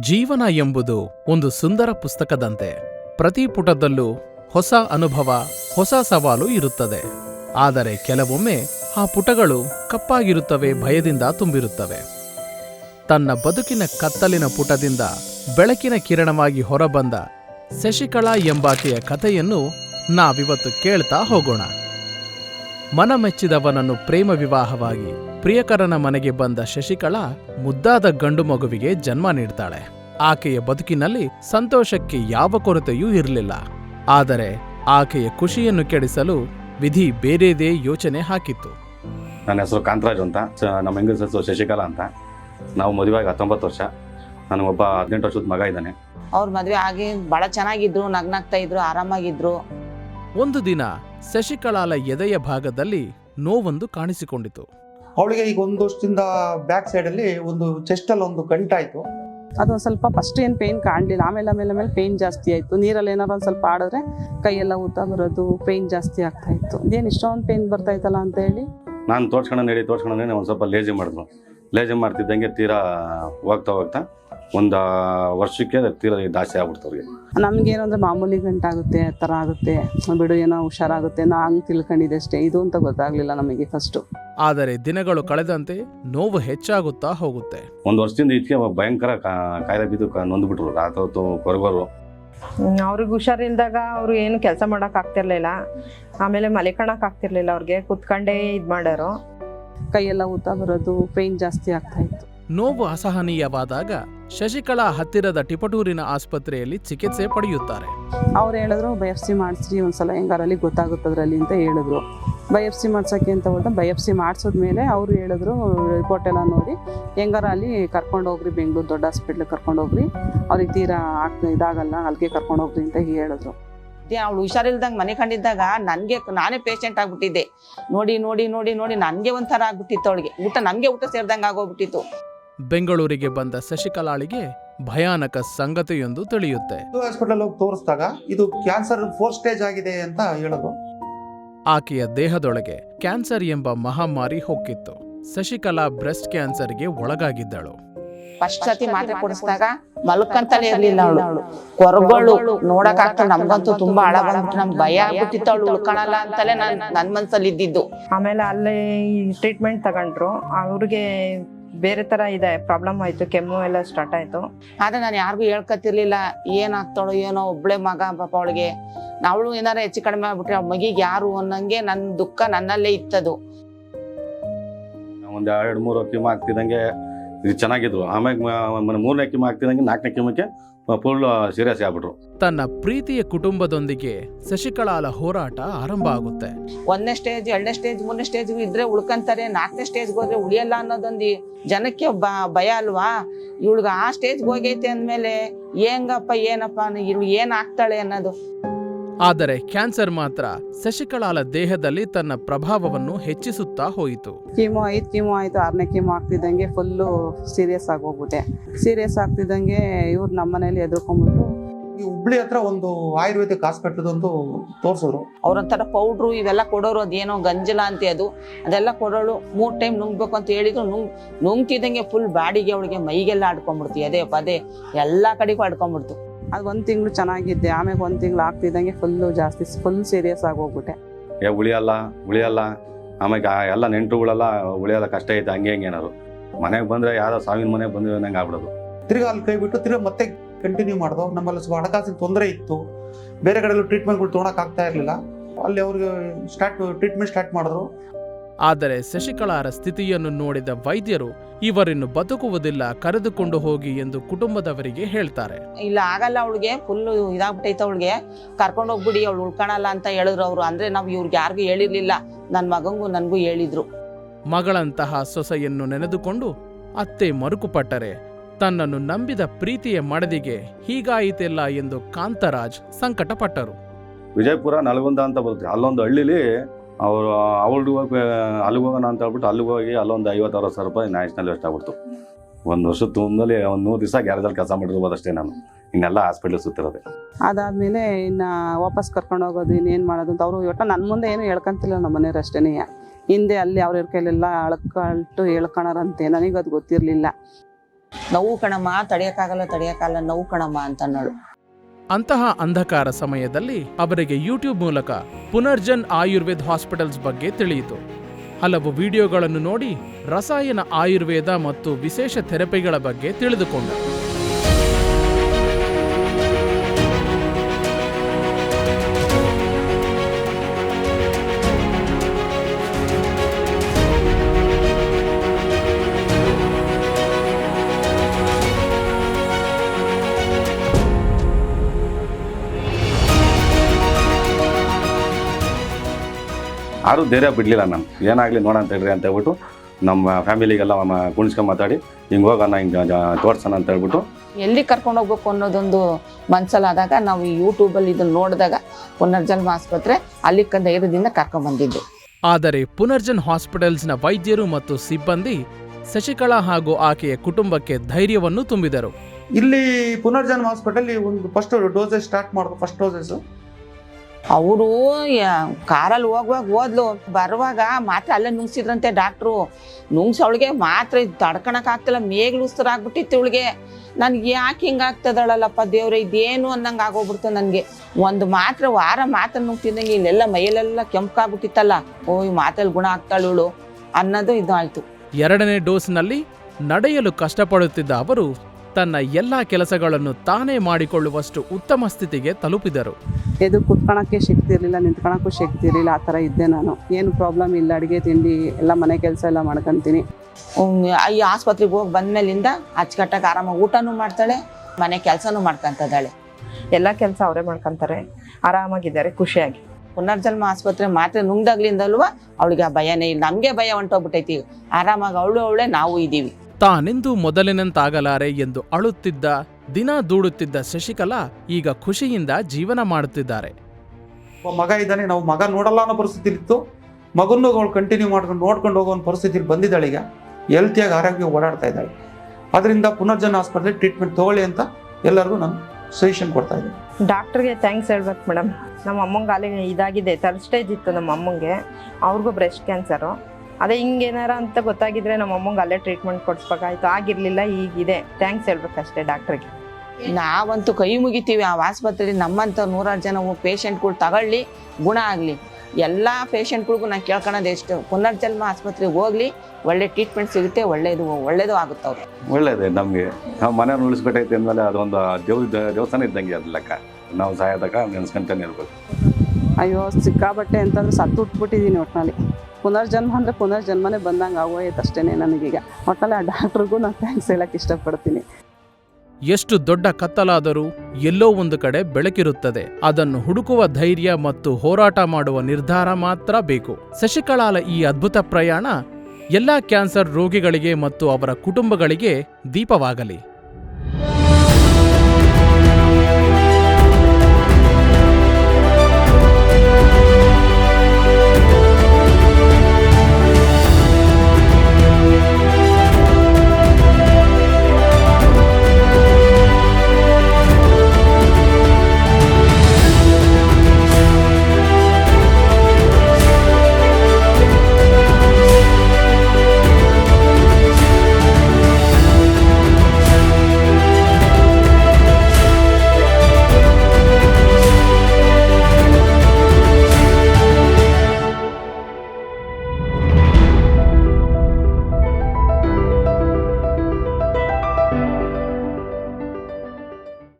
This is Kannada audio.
ಜೀವನ ಎಂಬುದು ಒಂದು ಸುಂದರ ಪುಸ್ತಕದಂತೆ. ಪ್ರತಿ ಪುಟದಲ್ಲೂ ಹೊಸ ಅನುಭವ, ಹೊಸ ಸವಾಲು ಇರುತ್ತದೆ. ಆದರೆ ಕೆಲವೊಮ್ಮೆ ಆ ಪುಟಗಳು ಕಪ್ಪಾಗಿರುತ್ತವೆ, ಭಯದಿಂದ ತುಂಬಿರುತ್ತವೆ. ತನ್ನ ಬದುಕಿನ ಕತ್ತಲಿನ ಪುಟದಿಂದ ಬೆಳಕಿನ ಕಿರಣವಾಗಿ ಹೊರಬಂದ ಶಶಿಕಲಾ ಎಂಬಾಕೆಯ ಕಥೆಯನ್ನು ನಾವಿವತ್ತು ಕೇಳ್ತಾ ಹೋಗೋಣ. ಮನಮೆಚ್ಚಿದವನನ್ನು ಪ್ರೇಮ ವಿವಾಹವಾಗಿ ಪ್ರಿಯಕರನ ಮನೆಗೆ ಬಂದ ಶಶಿಕಲಾ ಮುದ್ದಾದ ಗಂಡು ಮಗುವಿಗೆ ಜನ್ಮ ನೀಡ್ತಾಳೆ. ಆಕೆಯ ಬದುಕಿನಲ್ಲಿ ಸಂತೋಷಕ್ಕೆ ಯಾವ ಕೊರತೆಯೂ ಇರಲಿಲ್ಲ. ಆದರೆ ಆಕೆಯ ಖುಷಿಯನ್ನು ಕೆಡಿಸಲು ವಿಧಿ ಬೇರೆದೇ ಯೋಚನೆ ಹಾಕಿತ್ತು. ನನ್ನ ಹೆಸರು ಕಾಂತರಾಜ್ ಅಂತ ನಮ್ಮ ಹೆಂಗಸ ಹೆಸರು ಶಶಿಕಲಾ ಅಂತ. ನಾವು ಮದುವೆಯಾಗಿ ಹತ್ತೊಂಬತ್ತು ವರ್ಷ. ನನಗೊಬ್ಬ ಹದಿನೆಂಟು ವರ್ಷದ ಮಗ ಇದ್ದಾನೆ. ಅವ್ರ ಮದುವೆ ಆಗಿ ಬಹಳ ಚೆನ್ನಾಗಿದ್ರು ನಗ್ನಾಗ್ತಾ ಇದ್ರು ಆರಾಮಾಗಿದ್ರು. ಒಂದು ದಿನ ಶಶಿಕಲಾಳ ಎದೆಯ ಭಾಗದಲ್ಲಿ ನೋವೊಂದು ಕಾಣಿಸಿಕೊಂಡಿತು. ಅವಳಿಗೆ ಈಗ ಒಂದು ವರ್ಷದಿಂದ ಬ್ಯಾಕ್ ಸೈಡಲ್ಲಿ ಒಂದು ಚೆಸ್ಟಲ್ಲಿ ಒಂದು ಗಂಟಾಯಿತು ಅದು ಸ್ವಲ್ಪ ಫಸ್ಟ್ ಏನು ಪೇಯ್ನ್ ಕಾಣಲಿಲ್ಲ. ಆಮೇಲೆ ಆಮೇಲೆ ಆಮೇಲೆ ಪೇಯ್ನ್ ಜಾಸ್ತಿ ಆಯಿತು. ನೀರಲ್ಲಿ ಏನಾರು ಒಂದು ಸ್ವಲ್ಪ ಆಡಿದ್ರೆ ಕೈಯೆಲ್ಲ ಊತ ಬರೋದು ಪೇಯ್ನ್ ಜಾಸ್ತಿ ಆಗ್ತಾ ಇತ್ತು. ಏನು ಇಷ್ಟೊಂದು ಪೇಯ್ನ್ ಬರ್ತಾ ಇತ್ತಲ್ಲ ಅಂತ ಹೇಳಿ? ನಾನು ತೋರ್ಸ್ಕೊಂಡು ಹೇಳಿ ತೋರ್ಸ್ಕೊಂಡು ಒಂದು ಸ್ವಲ್ಪ ಲೇಜಿ ಮಾಡಿದ್ರು ಲೇಜಿ ಮಾಡ್ತಿದ್ದಂಗೆ ತೀರಾ ಹೋಗ್ತಾ ಹೋಗ್ತಾ ಒಂದು ವರ್ಷಕ್ಕೆ ತೀರ ದಾಸ್ತಿ ಆಗ್ಬಿಡ್ತು ಅವ್ರಿಗೆ. ನಮ್ಗೇನು ಅಂದ್ರೆ ಮಾಮೂಲಿ ಗಂಟಾಗುತ್ತೆ ಆ ಥರ ಆಗುತ್ತೆ. ಬಿಡು ಏನೋ ಹುಷಾರಾಗುತ್ತೆ. ನಾ ಹಂಗೆ ತಿಳ್ಕೊಂಡಿದ್ದೆ ಅಷ್ಟೇ. ಇದು ಅಂತ ಗೊತ್ತಾಗ್ಲಿಲ್ಲ ನಮಗೆ ಫಸ್ಟು ಆದರೆ ದಿನಗಳು ಕಳೆದಂತೆ ನೋವು ಹೆಚ್ಚಾಗುತ್ತಾ ಹೋಗುತ್ತೆ. ಒಂದು ವರ್ಷದಿಂದ ಇದಕ್ಕೆ ಭಯಂಕರ ಕಾ- ಕಾಯಿಲೆ ಬಿದ್ದು ಕ- ನೊಂದ್ಬಿಟ್ರು. ರಾತ್ರಿ ಹೊತ್ತು ಕೊರಗೋರು ಅವ್ರಿಗೆ ಹುಷಾರಿಲ್ದಾಗ ಅವರು ಏನು ಕೆಲಸ ಮಾಡಕ್ ಆಗ್ತಿರ್ಲಿಲ್ಲ. ಆಮೇಲೆ ಮಲಿಕಣಕ್ ಆಗ್ತಿರ್ಲಿಲ್ಲ ಅವ್ರಿಗೆ. ಕುತ್ಕೊಂಡೇ ಇದ್ ಮಾಡೋರು ಕೈಯೆಲ್ಲ ಊತ ಬರೋದು ಪೇಯ್ನ್ ಜಾಸ್ತಿ ಆಗ್ತಾ ಇತ್ತು. ನೋವು ಅಸಹನೀಯವಾದಾಗ ಶಶಿಕಲಾ ಹತ್ತಿರದ ಟಿಪಟೂರಿನ ಆಸ್ಪತ್ರೆಯಲ್ಲಿ ಚಿಕಿತ್ಸೆ ಪಡೆಯುತ್ತಾರೆ. ಅವ್ರು ಹೇಳಿದ್ರು ಬಯಪ್ಸಿ ಮಾಡಿಸ್ರಿ ಒಂದ್ಸಲ ಹೆಂಗಾರಲ್ಲಿ ಗೊತ್ತಾಗುತ್ತದ್ರಲ್ಲಿ ಅಂತ ಹೇಳಿದ್ರು. ಬಯಪ್ಸಿ ಮಾಡ್ಸೋಕ್ಕೆ ಅಂತ ಹೋದ ಬಯಪ್ಸಿ ಮಾಡಿಸಿದ್ಮೇಲೆ ಅವರು ಹೇಳಿದ್ರು ರಿಪೋರ್ಟ್ ಎಲ್ಲ ನೋಡಿ ಹೆಂಗಾರ ಅಲ್ಲಿ ಕರ್ಕೊಂಡು ಹೋಗ್ರಿ ಬೆಂಗಳೂರು ದೊಡ್ಡ ಹಾಸ್ಪಿಟ್ಲಿಗೆ ಕರ್ಕೊಂಡು ಹೋಗ್ರಿ. ಅವ್ರಿಗೆ ತೀರಾ ಆಗ್ತಾ ಇದಾಗಲ್ಲ ಅಲ್ಲಿಗೆ ಕರ್ಕೊಂಡು ಹೋಗ್ರಿ ಅಂತ ಹೇಳಿದ್ರು. ಅವಳು ಹುಷಾರಿಲ್ದಂಗೆ ಮನೆ ಕಂಡಿದ್ದಾಗ ನನಗೆ ನಾನೇ ಪೇಷಂಟ್ ಆಗಿಬಿಟ್ಟಿದ್ದೆ. ನೋಡಿ ನೋಡಿ ನೋಡಿ ನೋಡಿ ನನಗೆ ಒಂಥರ ಆಗ್ಬಿಟ್ಟಿತ್ತು ಅವಳಿಗೆ. ಊಟ ನನಗೆ ಊಟ ಸೇರಿದಂಗೆ ಆಗೋಗ್ಬಿಟ್ಟಿತ್ತು. ಬೆಂಗಳೂರಿಗೆ ಬಂದ ಶಶಿಕಲಾಳಿಗೆ ಭಯಾನಕ ಸಂಗತಿಯೊಂದು ತಿಳಿಯುತ್ತೆ. ಹಾಸ್ಪಿಟಲ್ ಹೋಗಿ ತೋರಿಸಿದಾಗ ಇದು ಕ್ಯಾನ್ಸರ್ ಫೋರ್ ಸ್ಟೇಜ್ ಆಗಿದೆ ಅಂತ ಹೇಳೋದು. ಆಕೆಯ ದೇಹದೊಳಗೆ ಕ್ಯಾನ್ಸರ್ ಎಂಬ ಮಹಾಮಾರಿ ಹೊಕ್ಕಿತ್ತು. ಶಶಿಕಲಾ ಬ್ರೆಸ್ಟ್ ಕ್ಯಾನ್ಸರ್ಗೆ ಒಳಗಾಗಿದ್ದಳು. ಫಸ್ಟ್ ಸತಿ ಮಾತ್ರೆ ಕೊಡಿಸಿದಾಗ ಮಲ್ಕಂತಲೇ ಇರ್ಲಿಲ್ಲ ಅವಳು. ಕೊರಗಳು ನೋಡಕ್ ಆಗ್ತಾಳೆ ನಮ್ಗಂತೂ ತುಂಬಾ ಹಳ ಬಂದ್ಬಿಟ್ಟು ನಮ್ಗೆ ಭಯ ಆಗ್ಬಿಟ್ಟಿತ್ತು ಅವಳು. ಉಳ್ಕೊಳಲ್ಲ ಅಂತಲೇ ನನ್ ನನ್ ಮನ್ಸಲ್ಲಿ ಇದ್ದಿದ್ದು ಆಮೇಲೆ ಅಲ್ಲೇ ಟ್ರೀಟ್ಮೆಂಟ್ ತಗೊಂಡ್ರು. ಅವ್ರಿಗೆ ಬೇರೆ ತರ ಇದೆ ಪ್ರಾಬ್ಲಮ್ ಆಯ್ತು ಕೆಮ್ಮು ಎಲ್ಲ ಸ್ಟಾರ್ಟ್ ಆಯ್ತು. ಆದ್ರೆ ನಾನು ಯಾರಿಗೂ ಹೇಳ್ಕತ್ತಿರ್ಲಿಲ್ಲ ಏನಾಗ್ತಾಳೋ ಏನೋ ಒಬ್ಳೆ ಮಗ ಪಾಪ ಅವಳಿಗೆ. ಅವಳು ಏನಾರ ಹೆಚ್ಚು ಕಡಿಮೆ ಆಗ್ಬಿಟ್ರೆ ಅವ್ಳ ಮಗಿಗೆ ಯಾರು ಅನ್ನಂಗೆ ನನ್ನ ದುಃಖ ನನ್ನಲ್ಲೇ ಇತ್ತದು. ಒಂದು ಎರಡು ಮೂರು ಕಿಮ್ಮ ಆಗ್ತಿದ್ದಂಗೆ ಇದು ಚೆನ್ನಾಗಿದ್ರು ಆಮೇಲೆ ಮೂರನೇ ಕಿಮ್ಮ ಆಗ್ತಿದ್ದಂಗೆ ನಾಲ್ಕನೇ ಕಿಮ್ಮಕ್ಕೆ ಫುಲ್ ಸೀರಿಯಸ್ ಆಗ್ಬಿಟ್ರು. ತನ್ನ ಪ್ರೀತಿಯ ಕುಟುಂಬದೊಂದಿಗೆ ಶಶಿಕಲಾಳ ಹೋರಾಟ ಆರಂಭ ಆಗುತ್ತೆ. ಒಂದನೇ ಸ್ಟೇಜ್ ಎರಡನೇ ಸ್ಟೇಜ್ ಮೂರನೇ ಸ್ಟೇಜ್ ಇದ್ರೆ ಉಳ್ಕಂತಾರೆ ನಾಲ್ಕನೇ ಸ್ಟೇಜ್ಗೆ ಹೋದ್ರೆ ಉಳಿಯಲ್ಲ ಅನ್ನೋದೊಂದು ಜನಕ್ಕೆ ಬ- ಭಯ ಅಲ್ವಾ? ಇವಳಿಗೆ ಆ ಸ್ಟೇಜ್ಗೆ ಹೋಗೈತೆ ಅಂದ್ಮೇಲೆ ಹೆಂಗಪ್ಪ ಏನಪ್ಪ ಇವಳು ಏನ್ ಆಗ್ತಾಳೆ ಅನ್ನೋದು? ಆದರೆ ಕ್ಯಾನ್ಸರ್ ಮಾತ್ರ ಶಶಿಕಲಾಳ ದೇಹದಲ್ಲಿ ತನ್ನ ಪ್ರಭಾವವನ್ನು ಹೆಚ್ಚಿಸುತ್ತಾ ಹೋಯಿತು. ಕೀಮೋ ಆಯ್ತು ಕೀಮೋ ಆಯ್ತು ಆರನೇ ಕೀಮೋ ಆಗ್ತಿದ್ದಂಗೆ ಫುಲ್ಲು ಸೀರಿಯಸ್ ಆಗೋಗ್ಬಿಟ್ಟೆ. ಸೀರಿಯಸ್ ಆಗ್ತಿದ್ದಂಗೆ ಇವ್ರು ನಮ್ಮ ಮನೇಲಿ ಎದುರ್ಕೊಂಡ್ಬಿಟ್ಟು ಈ ಹುಬ್ಳಿ ಹತ್ರ ಒಂದು ಆಯುರ್ವೇದಿಕ್ ಹಾಸ್ಪಿಟಲ್ ಒಂದು ತೋರಿಸಿದ್ರು ಅವ್ರೊಂಥರ ಪೌಡ್ರು ಇವೆಲ್ಲ ಕೊಡೋರು ಅದೇನೋ ಗಂಜಲ ಅಂತೆ ಅದು. ಅದೆಲ್ಲ ಕೊಡೋಳು ಮೂರು ಟೈಮ್ ನುಂಗ್ಬೇಕು ಅಂತ ಹೇಳಿದ್ರು ನುಂಗ್ ನುಂಗ್ತಿದ್ದಂಗೆ ಫುಲ್ ಬಾಡಿಗೆ ಅವಳಿಗೆ ಮೈಗೆಲ್ಲ ಆಡ್ಕೊಂಡ್ಬಿಡ್ತು ಅದೇ ಪದೇ ಎಲ್ಲಾ ಕಡೆಗೂ ಆಡ್ಕೊಂಡ್ಬಿಡ್ತು. ಅದು ಒಂದು ತಿಂಗಳು ಚೆನ್ನಾಗಿದ್ದೆ ಆಮೇಲೆ ಒಂದು ತಿಂಗಳು ಆಗ್ತಿದ್ದಂಗೆ ಫುಲ್ಲು ಜಾಸ್ತಿ ಫುಲ್ ಸೀರಿಯಸ್ ಹೋಗ್ಬಿಟ್ಟೆ. ಏ ಉಳಿಯಲ್ಲ ಉಳಿಯಲ್ಲ ಆಮೇಲೆ ಆ ಎಲ್ಲ ನೆಂಟರುಗಳೆಲ್ಲ ಉಳಿಯಲ್ಲ ಕಷ್ಟ ಐತೆ ಹಂಗೆ ಹಂಗೆ ಏನಾರು ಮನೆಗೆ ಬಂದರೆ ಯಾರೋ ಸಾವಿನ ಮನೆಗೆ ಬಂದ್ರೆ ನಂಗೆ ಆಗ್ಬಿಡೋದು. ತಿರ್ಗಾ ಅಲ್ಲಿ ಕೈ ಬಿಟ್ಟು ತಿರ್ಗಾ ಮತ್ತೆ ಕಂಟಿನ್ಯೂ ಮಾಡ್ದೋ ನಮ್ಮಲ್ಲಿ ಸ್ವಲ್ಪ ಹಣಕಾಸಿನ ತೊಂದರೆ ಇತ್ತು. ಬೇರೆ ಕಡೆಲ್ಲೂ ಟ್ರೀಟ್ಮೆಂಟ್ಗಳು ತೊಗೊಳಕ್ಕೆ ಆಗ್ತಾ ಇರಲಿಲ್ಲ. ಅಲ್ಲಿ ಅವ್ರಿಗೆ ಸ್ಟಾರ್ಟ್ ಟ್ರೀಟ್ಮೆಂಟ್ ಸ್ಟಾರ್ಟ್ ಮಾಡಿದ್ರು. ಆದರೆ ಶಶಿಕಲಾರ ಸ್ಥಿತಿಯನ್ನು ನೋಡಿದ ವೈದ್ಯರು ಇವರನ್ನು ಬದುಕುವುದಿಲ್ಲ ಕರೆದುಕೊಂಡು ಹೋಗಿ ಎಂದು ಕುಟುಂಬದವರಿಗೆ ಹೇಳ್ತಾರೆ. ಇಲ್ಲ ಆಗಲ್ಲ ಅವಳಿಗೆ ಫುಲ್ ಇದಾಗ್ಬಿಟ್ಟೈತೆ ಅವಳಿಗೆ. ಕರ್ಕೊಂಡು ಹೋಗ್ಬಿಡಿ ಅವಳು ಉಳ್ಕೊಳಲ್ಲ ಅಂತ ಹೇಳಿದ್ರು ಅವರು. ಅಂದ್ರೆ ನಾವು ಇವ್ರಿಗೆ ಯಾರಿಗೂ ಹೇಳಿರ್ಲಿಲ್ಲ. ನನ್ನ ಮಗಂಗೂ ನನಗೂ ಹೇಳಿದ್ರು. ಮಗಳಂತಹ ಸೊಸೆಯನ್ನು ನೆನೆದುಕೊಂಡು ಅತ್ತೆ ಮರುಕುಪಟ್ಟರೆ ತನ್ನನ್ನು ನಂಬಿದ ಪ್ರೀತಿಯ ಮಡದಿಗೆ ಹೀಗಾಯಿತೆಲ್ಲ ಎಂದು ಕಾಂತರಾಜ್ ಸಂಕಟಪಟ್ಟರು. ವಿಜಯಪುರ ನಲಗುಂದ ಅಂತ ಬರುತ್ತೆ. ಅಲ್ಲೊಂದು ಹಳ್ಳಿಲಿ ಅವರು ಅವಳು ಹೋಗಿ ಅಲ್ಲಿಗೆ ಹೋಗೋಣ ಅಂತ ಹೇಳ್ಬಿಟ್ಟು ಅಲ್ಲಿಗೆ ಹೋಗಿ ಅಲ್ಲೊಂದು ಐವತ್ತು ಅರವತ್ತು ಸಾವಿರ ರೂಪಾಯಿ ನ್ಯಾಷನಲ್ ವೇಸ್ಟ್ ಆಗ್ಬಿಡ್ತು. ಒಂದು ವರ್ಷದ ತುಂಬಲ್ಲಿ ಒಂದು ನೂರು ದಿವಸ ಗ್ಯಾರೇಜಲ್ಲಿ ಕೆಲಸ ಮಾಡಿರ್ಬೋದು ಅಷ್ಟೇ ನಾನು. ಇನ್ನೆಲ್ಲ ಹಾಸ್ಪಿಟ್ಲ್ ಸುತ್ತಿರೋದೆ. ಅದಾದಮೇಲೆ ಇನ್ನು ವಾಪಸ್ ಕರ್ಕೊಂಡು ಹೋಗೋದು ಇನ್ನೇನು ಮಾಡೋದು ಅಂತ ಅವರು ಒಟ್ಟು ನನ್ನ ಮುಂದೆ ಏನು ಹೇಳ್ಕೊಂತಿಲ್ಲ ನಮ್ಮ ಮನೆಯವ್ರು ಅಷ್ಟೇ ಹಿಂದೆ ಅಲ್ಲಿ ಅವ್ರ ಕೈಲೆಲ್ಲ ಅಳ್ಕಳ್ಟು ಹೇಳ್ಕೊಳರಂತೆ ನನಗದು ಗೊತ್ತಿರಲಿಲ್ಲ. ನೋವು ಕಣಮ್ಮ ತಡೆಯೋಕ್ಕಾಗಲ್ಲ ತಡೆಯೋಕ್ಕಾಗಲ್ಲ ನೋವು ಕಣಮ್ಮ ಅಂತ ಅನ್ನೋಳು ಅಂತಹ ಅಂಧಕಾರ ಸಮಯದಲ್ಲಿ ಅವರಿಗೆ ಯೂಟ್ಯೂಬ್ ಮೂಲಕ ಪುನರ್ಜನ್ ಆಯುರ್ವೇದ್ ಹಾಸ್ಪಿಟಲ್ಸ್ ಬಗ್ಗೆ ತಿಳಿಯಿತು. ಹಲವು ವಿಡಿಯೋಗಳನ್ನು ನೋಡಿ ರಸಾಯನ ಆಯುರ್ವೇದ ಮತ್ತು ವಿಶೇಷ ಥೆರಪಿಗಳ ಬಗ್ಗೆ ತಿಳಿದುಕೊಂಡ. ಯಾರೂ ಧೈರ್ಯ ಬಿಡಲಿಲ್ಲ ನಾನು. ಏನಾಗಲಿ ನೋಡೋಣ ಅಂತ ಹೇಳ್ರಿ ಅಂತ ಹೇಳ್ಬಿಟ್ಟು ನಮ್ಮ ಫ್ಯಾಮಿಲಿಗೆಲ್ಲ ಕುಣಿಸ್ಕೊಂಡು ಮಾತಾಡಿ ಹಿಂಗೆ ಹೋಗೋಣ ಹಿಂಗೆ ತೋರ್ಸೋಣ ಅಂತ ಹೇಳ್ಬಿಟ್ಟು. ಎಲ್ಲಿ ಕರ್ಕೊಂಡು ಹೋಗ್ಬೇಕು ಅನ್ನೋದೊಂದು ಮನ್ಸಲ್ಲಾದಾಗ ನಾವು ಯೂಟ್ಯೂಬಲ್ಲಿ ಇದನ್ನು ನೋಡಿದಾಗ ಪುನರ್ಜನ್ಮ ಆಸ್ಪತ್ರೆ ಅಲ್ಲಿ ಧೈರ್ಯದಿಂದ ಕರ್ಕೊಂಡ್ಬಂದಿದ್ದು ಆದರೆ ಪುನರ್ಜನ್ ಹಾಸ್ಪಿಟಲ್ಸ್ನ ವೈದ್ಯರು ಮತ್ತು ಸಿಬ್ಬಂದಿ ಶಶಿಕಲಾ ಹಾಗೂ ಆಕೆಯ ಕುಟುಂಬಕ್ಕೆ ಧೈರ್ಯವನ್ನು ತುಂಬಿದರು. ಇಲ್ಲಿ ಪುನರ್ಜನ್ಮ ಹಾಸ್ಪಿಟಲ್ ಒಂದು ಫಸ್ಟ್ ಡೋಸೇಜ್ ಸ್ಟಾರ್ಟ್ ಮಾಡೋದು ಫಸ್ಟ್ ಡೋಸೇಸ್ ಅವರು ಕಾರಲ್ಲಿ ಹೋಗುವಾಗ ಹೋದ್ಲು. ಬರುವಾಗ ಮಾತ್ರ ಅಲ್ಲೇ ನುಂಗ್ಸಿದ್ರಂತೆ ಡಾಕ್ಟ್ರು ನುಂಗ್ಸವಳಿಗೆ ಮಾತ್ರ ತಡ್ಕೊಳಕ್ ಆಗ್ತಿಲ್ಲ ಮೇಗ್ಲು ಆಗ್ಬಿಟ್ಟಿತ್ತು ಇವಳಿಗೆ. ನನ್ಗೆ ಯಾಕೆ ಹಿಂಗಾಗ್ತದಳಲ್ಲಪ್ಪ ದೇವ್ರೆ, ಇದೇನು ಅನ್ನಂಗೆ ಆಗೋಗ್ಬಿಡ್ತು ನನಗೆ. ಒಂದು ಮಾತ್ರ ವಾರ ಮಾತ್ರ ನುಂಗ್ತಿದ್ದಂಗೆ ಇಲ್ಲೆಲ್ಲ ಮೈಯಲ್ಲೆಲ್ಲ ಕೆಂಪಾಗ್ಬಿಟ್ಟಿತ್ತಲ್ಲ ಓ ಈ ಮಾತಲ್ಲಿ ಗುಣ ಆಗ್ತಾಳು ಇವಳು ಅನ್ನೋದು ಇದು ಆಯ್ತು ಎರಡನೇ ಡೋಸ್ನಲ್ಲಿ ನಡೆಯಲು ಕಷ್ಟಪಡುತ್ತಿದ್ದ ಅವರು ತನ್ನ ಎಲ್ಲ ಕೆಲಸಗಳನ್ನು ತಾನೇ ಮಾಡಿಕೊಳ್ಳುವಷ್ಟು ಉತ್ತಮ ಸ್ಥಿತಿಗೆ ತಲುಪಿದರು. ಎದು ಕುತ್ಕೊಳಕ್ಕೆ ಶಕ್ತಿ ಇರಲಿಲ್ಲ ನಿಂತ್ಕೊಳಕ್ಕೂ ಶಕ್ತಿ ಇರಲಿಲ್ಲ ಆ ಥರ ಇದ್ದೆ ನಾನು. ಏನು ಪ್ರಾಬ್ಲಮ್ ಇಲ್ಲ ಅಡುಗೆ ತಿಂಡಿ ಎಲ್ಲ ಮನೆ ಕೆಲಸ ಎಲ್ಲ ಮಾಡ್ಕೊತೀನಿ. ಈ ಆಸ್ಪತ್ರೆಗೆ ಹೋಗಿ ಬಂದಮೇಲಿಂದ ಅಚ್ಚುಕಟ್ಟಾಗಿ ಆರಾಮಾಗಿ ಊಟನೂ ಮಾಡ್ತಾಳೆ ಮನೆ ಕೆಲಸನೂ ಮಾಡ್ಕೊಂತದಾಳೆ ಎಲ್ಲ ಕೆಲಸ ಅವರೇ ಮಾಡ್ಕೊತಾರೆ. ಆರಾಮಾಗಿದ್ದಾರೆ ಖುಷಿಯಾಗಿ. ಪುನರ್ಜನ್ಮ ಆಸ್ಪತ್ರೆ ಮಾತ್ರೆ ನುಂಗ್ದಾಗ್ಲಿಂದಲ್ವಾ ಅವಳಿಗೆ ಆ ಭಯನೇ ಇಲ್ಲ. ನಮಗೆ ಭಯ ಹೊಂಟೋಗ್ಬಿಟ್ಟೈತಿ. ಆರಾಮಾಗಿ ಅವಳು ಅವಳೇ ನಾವು ಇದ್ದೀವಿ. ತಾನೆಂದೂ ಮೊದಲಿನಂತಾಗಲಾರೆ ಎಂದು ಅಳುತ್ತಿದ್ದ ದಿನ ದೂಡುತ್ತಿದ್ದ ಶಶಿಕಲಾ ಈಗ ಖುಷಿಯಿಂದ ಜೀವನ ಮಾಡುತ್ತಿದ್ದಾರೆ. ಒಬ್ಬ ಮಗ ಇದ್ದಾನೆ ನಾವು ಮಗ ನೋಡಲ್ಲ ಅನ್ನೋ ಪರಿಸ್ಥಿತಿ ಇತ್ತು ಮಗನ್ನು ಅವಳು ಕಂಟಿನ್ಯೂ ಮಾಡ್ಕೊಂಡು ನೋಡ್ಕೊಂಡು ಹೋಗೋ ಒಂದು ಪರಿಸ್ಥಿತಿಲಿ ಬಂದಿದ್ದಾಳೆ ಈಗ. ಹೆಲ್ತಿಯಾಗಿ ಆರೋಗ್ಯ ಓಡಾಡ್ತಾ ಇದ್ದಾಳೆ. ಅದರಿಂದ ಪುನರ್ಜನ ಆಸ್ಪತ್ರೆ ಟ್ರೀಟ್ಮೆಂಟ್ ತಗೊಳ್ಳಿ ಅಂತ ಎಲ್ಲರಿಗೂ ನಾನು ಸಜೆಷನ್ ಕೊಡ್ತಾ ಇದ್ದೀನಿ. ಡಾಕ್ಟರ್ಗೆ ಥ್ಯಾಂಕ್ಸ್ ಹೇಳ್ಬೇಕು ಮೇಡಮ್ ನಮ್ಮ ಅಮ್ಮಂಗೆ ಅಲ್ಲಿಗೆ ಇದಾಗಿದೆ ಥರ್ಡ್ ಸ್ಟೇಜ್ ಇತ್ತು ನಮ್ಮ ಅಮ್ಮಂಗೆ. ಅವ್ರಿಗೂ ಬ್ರೆಸ್ಟ್ ಕ್ಯಾನ್ಸರು ಅದೇ ಹಿಂಗೇನಾರ ಅಂತ ಗೊತ್ತಾಗಿದ್ರೆ ನಮ್ಮ ಅಮ್ಮಂಗೆ ಅಲ್ಲೇ ಟ್ರೀಟ್ಮೆಂಟ್ ಕೊಡಿಸ್ಬೇಕಾಯ್ತು. ಆಗಿರಲಿಲ್ಲ ಈಗಿದೆ. ಥ್ಯಾಂಕ್ಸ್ ಹೇಳ್ಬೇಕಷ್ಟೇ ಡಾಕ್ಟ್ರಿಗೆ ನಾವಂತೂ ಕೈ ಮುಗಿತೀವಿ. ಆ ಆಸ್ಪತ್ರೆ ನಮ್ಮಂಥ ನೂರಾರು ಜನ ಪೇಷಂಟ್ಗಳು ತಗೊಳ್ಳಿ ಗುಣ ಆಗಲಿ. ಎಲ್ಲ ಪೇಷಂಟ್ಗಳಿಗೂ ನಾನು ಕೇಳ್ಕೊಳೋದು ಎಷ್ಟು? ಪುನರ್ಜನ್ಮ ಆಸ್ಪತ್ರೆಗೆ ಹೋಗ್ಲಿ ಒಳ್ಳೆ ಟ್ರೀಟ್ಮೆಂಟ್ ಸಿಗುತ್ತೆ ಒಳ್ಳೇದು ಒಳ್ಳೇದು ಆಗುತ್ತೆ ಅವ್ರು ಒಳ್ಳೇದೇ ನಮಗೆ. ನಾವು ಮನೆ ಉಳಿಸ್ಬಿಟ್ಟೈತೆ ಅಂದಮೇಲೆ ಅದೊಂದು ದೇವ್ ದೇವಸ್ಥಾನ ಇದ್ದಂಗೆ ಅದು ಲೆಕ್ಕ. ನಾವು ಸಹಾಯದಾಗ ನೆನ್ಸ್ಕೊಂತಾನೆ ಇರ್ಬೇಕು ಅಯ್ಯೋ ಸಿಕ್ಕಾಬಟ್ಟೆ ಅಂತಂದ್ರೆ ಸತ್ತು ಉಟ್ಬಿಟ್ಟಿದ್ದೀನಿ ಒಟ್ಟಿನಲ್ಲಿ ಪುನರ್ಜನ್ಮ ಅಂದರೆ ಪುನರ್ಜನ್ಮನೇ ಬಂದಂಗೆ ಆಗೋಯ್ತು ಅಷ್ಟೇ ನನಗೀಗ. ಒಟ್ಟಲ್ಲಿ ಆ ಡಾಕ್ಟ್ರಿಗೂ ನಾನು ಥ್ಯಾಂಕ್ಸ್ ಹೇಳಕ್ಕೆ ಇಷ್ಟಪಡ್ತೀನಿ. ಎಷ್ಟು ದೊಡ್ಡ ಕತ್ತಲಾದರೂ ಎಲ್ಲೋ ಒಂದು ಕಡೆ ಬೆಳಕಿರುತ್ತದೆ. ಅದನ್ನು ಹುಡುಕುವ ಧೈರ್ಯ ಮತ್ತು ಹೋರಾಟ ಮಾಡುವ ನಿರ್ಧಾರ ಮಾತ್ರ ಬೇಕು. ಶಶಿಕಲಾಲ ಈ ಅದ್ಭುತ ಪ್ರಯಾಣ ಎಲ್ಲಾ ಕ್ಯಾನ್ಸರ್ ರೋಗಿಗಳಿಗೆ ಮತ್ತು ಅವರ ಕುಟುಂಬಗಳಿಗೆ ದೀಪವಾಗಲಿ.